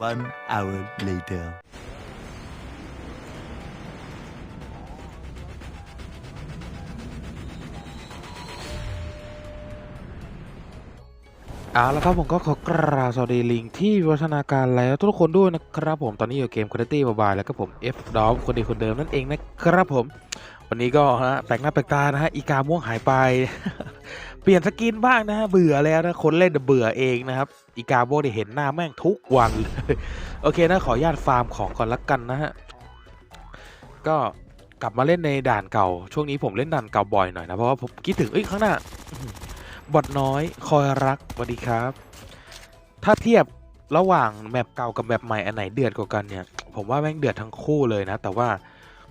One hour later. เอาละครับผมก็ขอกราบสวัสดีลิงที่วัฒนาการแล้วทุกคนด้วยนะครับผมตอนนี้อยู่เกม Quality Mobile แล้วก็ผม F d o m คนดีคนเดิมนั่นเองนะครับผม วันนี้ก็ฮะแปลกหน้าแปลกตานะฮะอีกาม่วงหายไป ปลี่ยนสกินบ้างนะฮะเบื่อแล้วนะคนเล่นเบื่อเองนะครับอีกาม่ได้เห็นหน้าแม่งทุกวันเลยโอเคนะขออนุญาตฟาร์มของก่อนละกันนะฮะก็กลับมาเล่นในด่านเก่า ช่วงนี้ผมเล่นด่านเก่าบ่อยหน่อยนะเพราะว่าผมคิดถึงเอ้ยข้างหน้าบอดน้อยคอยรักสวัสดีครับ ถ้าเทียบระหว่างแมปเก่ากับแมปใหม่อันไหนเดือดกว่ากันเนี่ย ผมว่าแม่งเดือดทั้งคู่เลยนะ แต่ว่า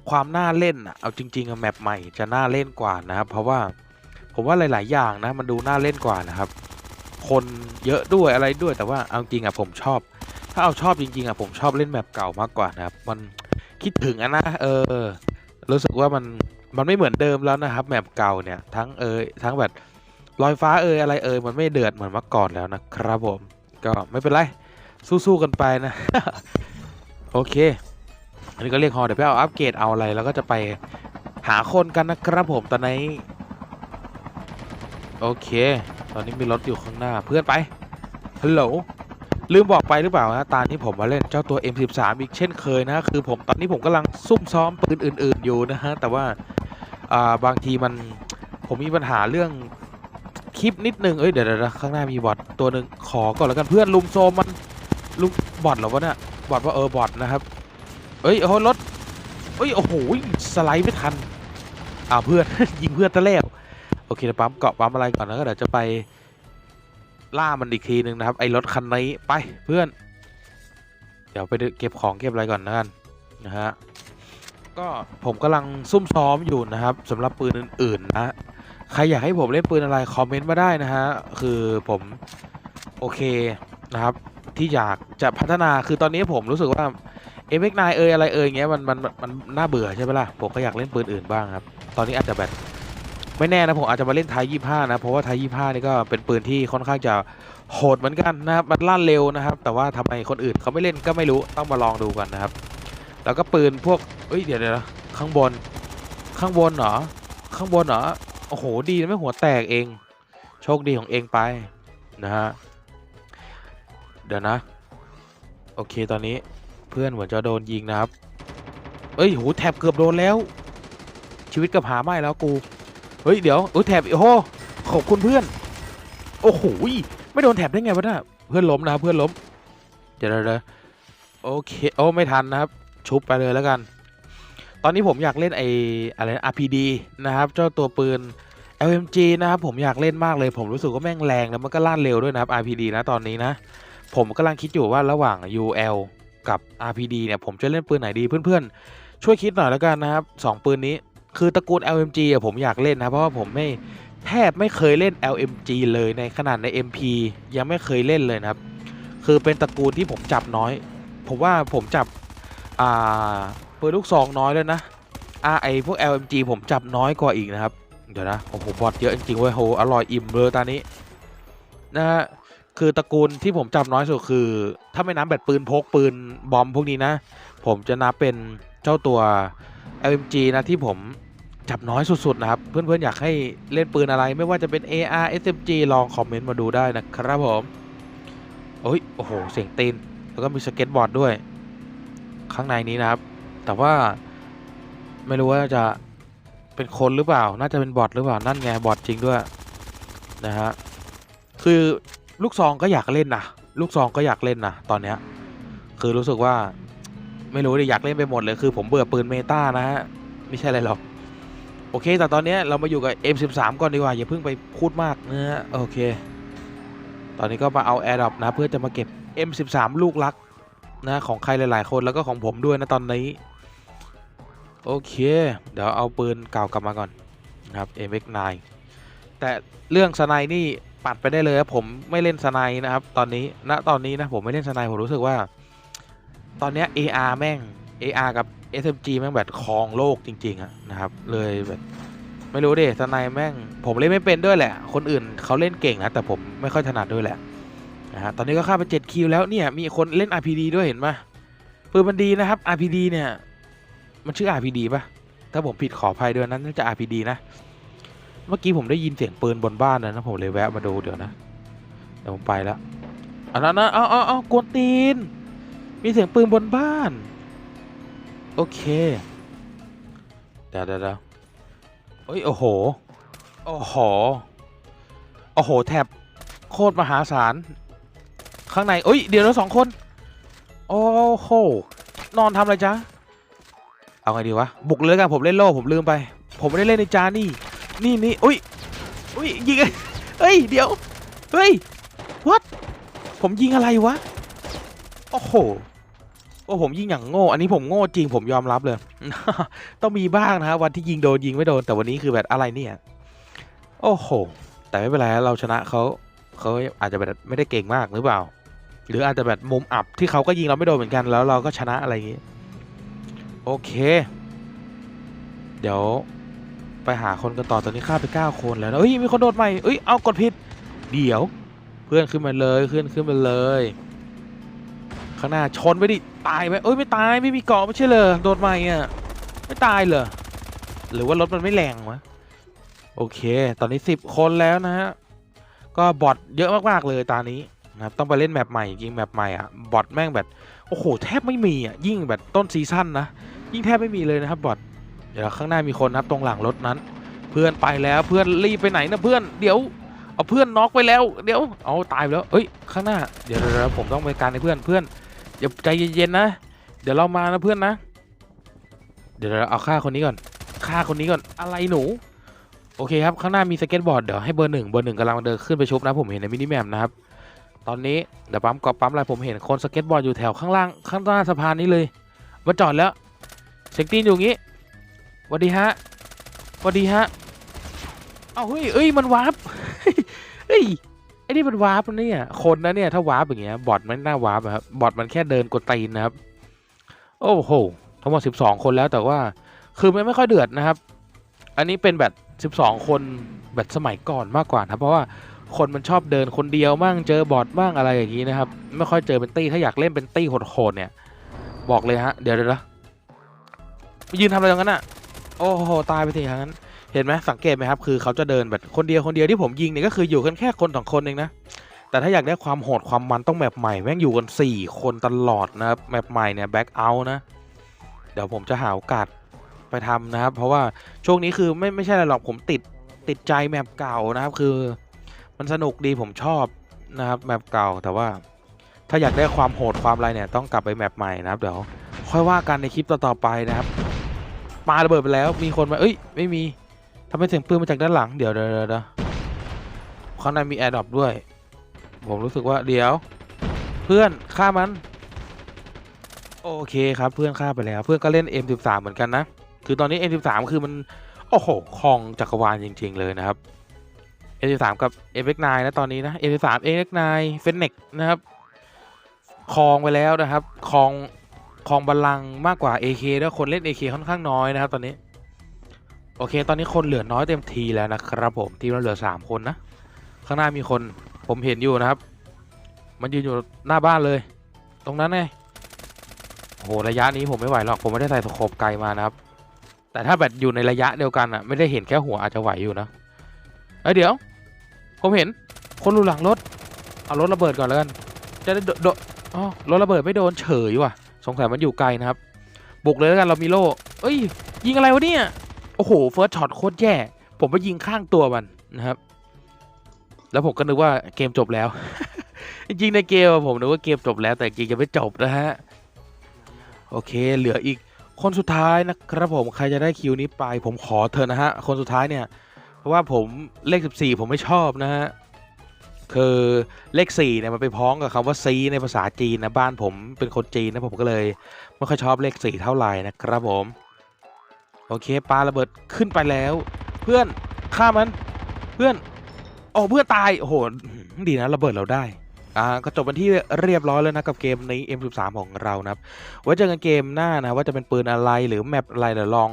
ความน่าเล่นเอาจริงๆแมปใหม่จะน่าเล่นกว่านะครับเพราะว่า ผมว่าหลาย ๆ อย่างนะมันดูน่าเล่นกว่านะครับ คนเยอะด้วยอะไรด้วยแต่ว่าเอาจริงอะผมชอบ ถ้าเอาชอบจริง ๆอะผมชอบเล่นแมปเก่ามากกว่านะครับ มันคิดถึงอะนะเออ รู้สึกว่ามันมันไม่เหมือนเดิมแล้วนะครับแมปเก่าเนี่ยทั้งเอยทั้งแบบลอยฟ้าเอ่ยอะไรเอ่ยมันไม่เดือดเหมือนเมื่อก่อนแล้วนะครับผม ก็ไม่เป็นไร สู้ๆกันไปนะ โอเค อันนี้ก็เรียกฮอเดี๋ยวไปเอาอัปเกรดเอาอะไร แล้วก็จะไปหาคนกันนะครับผมตอนนี้ โอเค ตอนนี้มีรถอยู่ข้างหน้าเพื่อนไป ฮัลโหล ลืมบอกไปหรือเปล่านะตอนที่ผมมาเล่นเจ้าตัว M13 อีกเช่นเคยนะคือผมตอนนี้ผมกำลังซุ่มซ้อมปืนอื่น ๆ อยู่นะฮะ แต่ว่าบางทีมันผมมีปัญหาเรื่องคลิปนิดนึง เอ้ยเดี๋ยวเดี๋ยวข้างหน้ามีบอทตัวหนึ่งขอก่อนแล้วกันเพื่อนลุมโซมมันลุมบอทเหรอวะเนี่ยบอทว่าเออบอทนะครับ เอ้ยโอ้โหรถเอ้ยโอ้โหสไลด์ไม่ทันอ่าเพื่อนยิงเพื่อนตะแล้ว โอเคเดี๋ยวปั๊มเกาะปั๊มอะไรก่อนแล้วก็เดี๋ยวจะไปล่ามันอีกทีหนึ่งนะครับ ไอ้รถคันนี้ไปเพื่อน เดี๋ยวไปเก็บของเก็บอะไรก่อนนะกันนะฮะก็ผมกำลังซุ่มซ้อมอยู่นะครับสำหรับปืนอื่นๆนะใครอยากให้ผมเล่นปืนอะไรคอมเมนต์มาได้นะฮะคือผมโอเคนะครับที่อยากจะพัฒนาคือตอนนี้ผมรู้สึกว่าเอ็มเอ็กนเอยอะไรเอยเงี้ยมันมันมันน่าเบื่อใช่ไหมล่ะผมก็อยากเล่นปืนอื่นบ้างครับ ตอนนี้อาจจะแบบ ไม่แน่นะผมอาจจะมาเล่นไทยยี่ห้านะเพราะว่าไทยยี่ห้านี่ก็เป็นปืนที่ค่อนข้างจะโหดเหมือนกันนะครับมันลั่นเร็วนะครับ แต่ว่าทำไมคนอื่นเขาไม่เล่นก็ไม่รู้ต้องมาลองดูกันนะครับ แล้วก็ปืนพวกเอ้ยเดี๋ยวเดี๋ยวนะข้างบน ข้างบนเหรอข้างบนเหรอโอ้โหดีนะไม่หัวแตกเอง โชคดีของเองไปนะฮะเดี๋ยวนะ โอเคตอนนี้เพื่อนเหมือนจะโดนยิงนะครับ เอ้ยโหแถบเกือบโดนแล้ว ชีวิตกับหาไม่แล้วกู ฮ้ยเดี๋ยวโอ้ยแถบโอ้โหขอบคุณเพื่อน โอ้โหไม่โดนแถบได้ไงวะน่ะเพื่อนล้มนะครับเพื่อนล้ม เดี๋ยวเดี๋ยวโอเคโอ้ไม่ทันนะครับ ชุบไปเลยแล้วกัน ตอนนี้ผมอยากเล่นไออะไรนะ RPD นะครับเจ้าตัวปืน LMG นะครับผมอยากเล่นมากเลย ผมรู้สึกว่าแม่งแรงแล้วมันก็ลั่นเร็วด้วยนะครับ RPD นะตอนนี้นะ ผมกำลังคิดอยู่ว่าระหว่าง UL กับ RPD เนี่ยผมจะเล่นปืนไหนดีเพื่อนๆช่วยคิดหน่อยแล้วกันนะครับสองปืนนี้ คือตระกูล LMG อะผมอยากเล่นนะเพราะว่าผมไม่แทบไม่เคยเล่น LMG เลยในขนาดใน MP ยังไม่เคยเล่นเลยนะครับ คือเป็นตระกูลที่ผมจับน้อย ผมว่าผมจับอ่าปืนลูกซองน้อยเลยนะอ่าไอพวก LMG ผมจับน้อยกว่าอีกนะครับ เดี๋ยวนะโอ้โหบอทเยอะจริงๆเว้ยโหอร่อยอิ่มเลยตอนนี้นะฮะคือตระกูลที่ผมจับน้อยสุดคือ ถ้าไม่นับแบบปืนพกปืนบอมพวกนี้นะ ผมจะนับเป็นเจ้าตัว LMG นะที่ผม จับน้อยสุดๆนะครับ เพื่อนๆอยากให้เล่นปืนอะไรไม่ว่าจะเป็น AR SMG ลองคอมเมนต์มาดูได้นะครับผมโอ้ยโอ้โหเสียงตีนแล้วก็มีสเก็ตบอร์ดด้วย ข้างในนี้นะครับ แต่ว่าไม่รู้ว่าจะเป็นคนหรือเปล่า น่าจะเป็นบอทหรือเปล่านั่นไงบอทจริงด้วยนะฮะคือลูกซองก็อยากเล่นนะลูกซองก็อยากเล่นนะตอนเนี้ยคือรู้สึกว่าไม่รู้เลยอยากเล่นไปหมดเลยคือผมเบื่อปืนเมตานะฮะไม่ใช่อะไรหรอก โอเค แต่ตอนนี้เรามาอยู่กับ M13 ก่อนดีกว่า อย่าเพิ่งไปพูดมากนะฮะโอเค ตอนนี้ก็มาเอา a i r d r o p นะ เพื่อจะมาเก็บ M13 ลูกรักนะของใครหลาย ๆ คนแล้วก็ของผมด้วยนะตอนนี้ โอเค เดี๋ยวเอาปืนเก่ากลับมาก่อนนะครับ MX9 แต่เรื่องสไนนี่ปัดไปได้เลยครับผมไม่เล่นสไนนะครับ ตอนนี้ณตอนนี้นะผมไม่เล่นสไนผมรู้สึกว่า ตอนนี้ AR แม่ง AR กับ SMG แม่งแบบครองโลกจริงๆอะนะครับ เลยแบบไม่รู้ดิสไนแม่ง ผมเล่นไม่เป็นด้วยแหละ คนอื่นเขาเล่นเก่งนะ แต่ผมไม่ค่อยถนัดด้วยแหละนะฮะตอนนี้ก็ฆ่าไป7คิวแล้วเนี่ย มีคนเล่น RPD ด้วยเห็นปะปืนมันดีนะครับ RPD เนี่ย มันชื่อ RPD ปะถ้าผมผิดขออภัยด้วยนั้นน่าจะ RPD นะ เมื่อกี้ผมได้ยินเสียงปืนบนบ้านนะนะผมเลยแวะมาดูเดี๋ยวนะเดี๋ยวผมไปแล้วอันนั้นนะเอาเอาเอากวนตีน มีเสียงปืนบนบ้าน โอเคเดี๋ยวเดี๋ยวเดี๋ยวเอ้ย โอ้โห โอ้โห โอ้โห แถบโคตรมหาศาล ข้างในเอ้ย เดี๋ยวเราสองคน โอ้โห นอนทำอะไรจ๊ะ เอาไงดีวะ บุกเลยกัน ผมเล่นโล่ ผมลืมไป ผมไม่ได้เล่นในจานี่ นี่นี่อุ้ย อุ้ย ยิงไอ้เฮ้ย เดี๋ยว เฮ้ย what ผมยิงอะไรวะ โอ้โห โอ้ผมยิงอย่างโง่ อันนี้ผมโง่จริงผมยอมรับเลย ต้องมีบ้างนะฮะวันที่ยิงโดนยิงไม่โดนแต่วันนี้คือแบบอะไรเนี่ย โอ้โห แต่ไม่เป็นไรเราชนะเขาเขาอาจจะแบบไม่ได้เก่งมากหรือเปล่า หรืออาจจะแบบมุมอับที่เขาก็ยิงเราไม่โดนเหมือนกันแล้วเราก็ชนะอะไรอย่างงี้โอเค เดี๋ยวไปหาคนกันต่อตอนนี้ฆ่าไป9คนแล้วนะเอ้ยมีคนโดดใหม่เอ้ยเอากดผิดเดี๋ยว เพื่อนขึ้นมาเลยขึ้นขึ้นมาเลย ข้างหน้าชนไปดิ ตายไหมเอ้ยไม่ตายไม่มีเกาะไม่ใช่เลยโดดใหม่อะไม่ตายเหรอหรือว่ารถมันไม่แรงวะโอเค ตอนนี้ 10 คนแล้วนะฮะก็บอทเยอะมากๆเลยตอนนี้นะครับต้องไปเล่นแมปใหม่จริงแมปใหม่อะบอทแม่งแบบโอ้โหแทบไม่มีอะยิ่งแบบต้นซีซั่นนะยิ่งแทบไม่มีเลยนะครับบอทเดี๋ยวข้างหน้ามีคนนะครับตรงหลังรถนั้น เพื่อนไปแล้วเพื่อนรีบไปไหนนะเพื่อนเดี๋ยวเอาเพื่อนน็อกไปแล้ว เดี๋ยวเอาตายไปแล้วเอ้ยข้างหน้าเดี๋ยวผมต้องไปการให้เพื่อนเพื่อน อย่าใจเย็นๆนะ เดี๋ยวเรามานะเพื่อนนะ เดี๋ยวเราเอาฆ่าคนนี้ก่อนฆ่าคนนี้ก่อนอะไรหนู โอเคครับข้างหน้ามีสเก็ตบอร์ดเดี๋ยวให้เบอร์หนึ่งเบอร์หนึ่งกำลังเดินขึ้นไปชุบนะผมเห็นในมินิแมปนะครับตอนนี้เดี๋ยวปั๊มกอบปั๊มอะไรผมเห็นคนสเก็ตบอร์ดอยู่แถวข้างล่างข้างหน้าสะพานนี้เลยมาจอดแล้วเสียงตีนอยู่งี้วัสดีฮะวัสดีฮะเอาเฮ้ยเอ้ยมันวาร์ปเฮ้ย ไอ้นี่มันวาร์ปนะเนี่ยคนนะเนี่ยถ้าวาร์ปอย่างเงี้ยบอทมันน่าวาร์ปครับบอทมันแค่เดินกดตีนนะครับ โอ้โหทั้งหมด 12 คนแล้วแต่ว่า คือมันไม่ค่อยเดือดนะครับ อันนี้เป็นแบบ 12 คนแบบสมัยก่อนมากกว่านะเพราะว่าคนมันชอบเดินคนเดียวมั่งเจอบอทบ้างอะไรอย่างนี้นะครับ ไม่ค่อยเจอเป็นตี้ถ้าอยากเล่นเป็นตี้โหดๆเนี่ย บอกเลยฮะ เดี๋ยวเดี๋ยวนะยืนทำอะไรตรงนั้นอะ โอ้โหตายไปทีครั้งนั้น เห็นไหมสังเกตไหมครับ คือเขาจะเดินแบบคนเดียวคนเดียวที่ผมยิงเนี่ยก็คืออยู่กันแค่คนสองคนเองนะ แต่ถ้าอยากได้ความโหดความมันต้องแมปใหม่แม่งอยู่กัน 4 คนตลอดนะครับแมปใหม่เนี่ยแบ็กเอานะ เดี๋ยวผมจะหาโอกาสไปทำนะครับ เพราะว่าช่วงนี้คือไม่ไม่ใช่อะไรหรอกผมติดติดใจแมปเก่านะครับ คือ มันสนุกดีผมชอบนะครับแมปเก่าแต่ว่าถ้าอยากได้ความโหดความอะไรเนี่ยต้องกลับไปแมปใหม่นะครับเดี๋ยวค่อยว่ากันในคลิปต่อๆไปนะครับปาระเบิดไปแล้วมีคนมาเอ้ย ไม่มี ทำไมเสียงปืนมาจากด้านหลังเดี๋ยวเดี๋ยวเดี๋ยวข้างในมีแอร์ดรอปด้วย ผมรู้สึกว่าเดี๋ยว เพื่อนฆ่ามัน โอเคครับเพื่อนฆ่าไปแล้ว เพื่อนก็เล่น M13 เหมือนกันนะ คือตอนนี้ M13 คือมัน โอ้โหครองจักรวาลจริง ๆ เลยนะครับ M13 กับ MX9 นะตอนนี้นะ M13 MX9 f e n e x นะครับครองไปแล้วนะครับครองครองบัลลังมากกว่า AK แล้วคนเล่น AK ค่อนข้างน้อยนะครับตอนนี้ โอเค ตอนนี้คนเหลือน้อยเต็มทีแล้วนะครับผม ทีมเราเหลือ3คนนะ ข้างหน้ามีคนผมเห็นอยู่นะครับ มันยืนอยู่หน้าบ้านเลย ตรงนั้นไงโหระยะนี้ผมไม่ไหวหรอกผมไม่ได้ใส่สโคปไกลมานะครับ แต่ถ้าแบบอยู่ในระยะเดียวกันอะ ไม่ได้เห็นแค่หัวอาจจะไหวอยู่นะเอ้ยเดี๋ยว ผมเห็นคนอยู่หลังรถเอารถระเบิดก่อนแล้วกัน จะได้โดโดอ๋อรถระเบิดไม่โดนเฉยว่ะ สงสัยมันอยู่ไกลนะครับ บุกเลยแล้วกันเรามีโล่เอ้ย ยิงอะไรวะเนี่ย โอ้โหเฟิร์สช็อตโคตรแย่ ผมไปยิงข้างตัวมันนะครับ แล้วผมก็นึกว่าเกมจบแล้ว จริงในเกมผมนึกว่าเกมจบแล้ว แต่จริงยังไม่จบนะฮะ โอเค เหลืออีกคนสุดท้ายนะครับผมใครจะได้คิวนี้ไป ผมขอเธอะนะฮะ คนสุดท้ายเนี่ย เพราะว่าผมเลข 14 ผมไม่ชอบนะฮะคือเลข4เนี่ยมันไปพ้องกับคำว่าซีในภาษาจีนนะบ้านผมเป็นคนจีนนะผมก็เลยไม่ค่อยชอบเลข4เท่าไหร่นะครับผม โอเคปาระเบิดขึ้นไปแล้ว เพื่อนฆ่ามันเพื่อนโอ้เพื่อนตายโอ้โหดีนะระเบิดเราได้อ่าก็จบเป็นที่เรียบร้อยแล้วนะกับเกมนี้ M13 ของเรานะครับไว้เจอกันเกมหน้านะว่าจะเป็นปืนอะไรหรือแมปอะไรเดี๋ยวลอง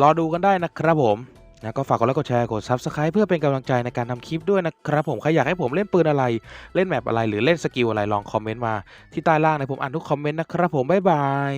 รอดูกันได้นะครับผมนะก็ฝากกดไลค์กดแชร์กด Subscribe เพื่อเป็นกำลังใจในการทำคลิปด้วยนะครับผม ใครอยากให้ผมเล่นปืนอะไร เล่นแมปอะไรหรือเล่นสกิลอะไรลองคอมเมนต์มาที่ใต้ล่างนะผมอ่านทุกคอมเมนต์นะครับผม บ๊ายบาย